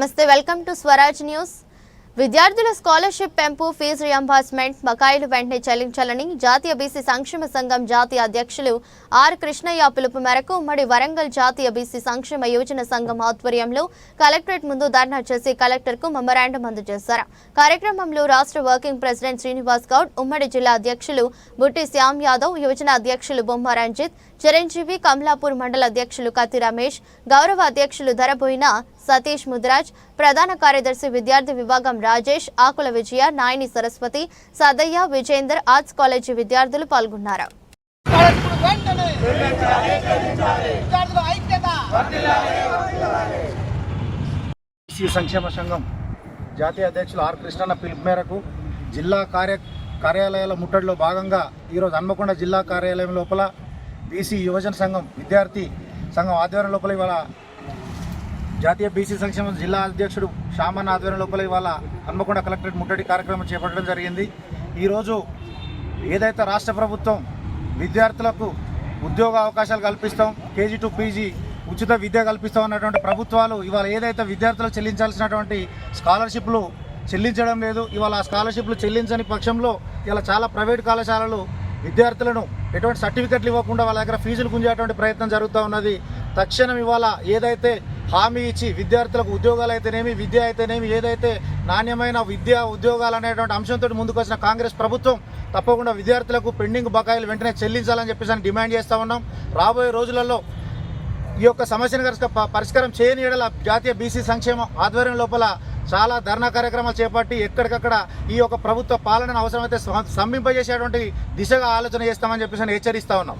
నమస్తే welcome to Swaraj news. విద్యార్థుల scholarship పెంపు ఫీజు రియంబర్స్మెంట్ బకాయిలు వెంటనే చెల్లించాలని జాతీయ బీసీ సంక్షేమ సంఘం జాతీయ అధ్యక్షులు ఆర్ కృష్ణయ్య పిలుపు మేరకు ఉమ్మడి వరంగల్ జాతీయ బీసీ సంక్షేమ యోజన సంఘం ఆధ్వర్యంలో కలెక్టరేట్ ముందు ధర్నా చేసి కలెక్టర్కు మెమరాండం అందజేశారు. కార్యక్రమంలో రాష్ట్ర వర్కింగ్ ప్రెసిడెంట్ శ్రీనివాస్ గౌడ్ ఉమ్మడి జిల్లా అధ్యక్షులు బుట్టి శ్యామ్ యాదవ్ యువజన అధ్యక్షులు బొమ్మ రంజిత్ చిరంజీవి కమలాపూర్ మండల అధ్యక్షులు కత్తి రమేష్ గౌరవ అధ్యక్షులు ధరబోయిన సతీష్ ముద్రాజ్ ప్రధాన కార్యదర్శి విద్యార్థి విభాగం రాజేష్ ఆకుల విజయ నాయని సరస్వతి సదయ్య విజేందర్ ఆర్ట్స్ కాలేజీ విద్యార్థులు పాల్గొన్నారు. సంక్షేమ సంఘం జాతీయ అధ్యక్షులు ఆర్ కృష్ణన్న పిలుపు మేరకు జిల్లా కార్య కార్యాలయాల ముట్టడిలో భాగంగా ఈరోజు హన్మకొండ జిల్లా కార్యాలయం లోపల బీసీ యువజన సంఘం విద్యార్థి సంఘం ఆధ్వర్యం లోపల ఇవాళ జాతీయ బీసీ సంక్షేమ జిల్లా అధ్యక్షుడు షామన్ ఆధ్వర్యం లోపల ఇవాళ హన్మకొండ కలెక్టరేట్ ముట్టడి కార్యక్రమం చేపట్టడం జరిగింది. ఈరోజు ఏదైతే రాష్ట్ర ప్రభుత్వం విద్యార్థులకు ఉద్యోగ అవకాశాలు కల్పిస్తాం కేజీ టు పీజీ ఉచిత విద్య కల్పిస్తాం అన్నటువంటి ప్రభుత్వాలు ఇవాళ ఏదైతే విద్యార్థులకు చెల్లించాల్సినటువంటి స్కాలర్షిప్లు చెల్లించడం లేదు ఇవాళ ఆ స్కాలర్షిప్లు చెల్లించని పక్షంలో ఇలా చాలా ప్రైవేట్ కళాశాలలు విద్యార్థులను ఎటువంటి సర్టిఫికెట్లు ఇవ్వకుండా వాళ్ళ దగ్గర ఫీజులు గుంజేటువంటి ప్రయత్నం జరుగుతూ ఉన్నది. తక్షణం ఇవాళ ఏదైతే హామీ ఇచ్చి విద్యార్థులకు ఉద్యోగాలు అయితేనేమి విద్య అయితేనేమి ఏదైతే నాణ్యమైన విద్య ఉద్యోగాలు అనేటువంటి అంశంతో ముందుకొచ్చిన కాంగ్రెస్ ప్రభుత్వం తప్పకుండా విద్యార్థులకు పెండింగ్ బకాయిలు వెంటనే చెల్లించాలని చెప్పేసి డిమాండ్ చేస్తూ ఉన్నాం. రాబోయే రోజులలో ఈ యొక్క సమస్యను కనుక పరిష్కారం చేయని ఎడల జాతీయ బీసీ సంక్షేమం ఆధ్వర్యం లోపల చాలా ధర్నా కార్యక్రమాలు చేపట్టి ఎక్కడికక్కడ ఈ యొక్క ప్రభుత్వ పాలనను అవసరమైతే స్తంభింపజేసేటువంటి దిశగా ఆలోచన చేస్తామని చెప్పేసి అని హెచ్చరిస్తా ఉన్నాం.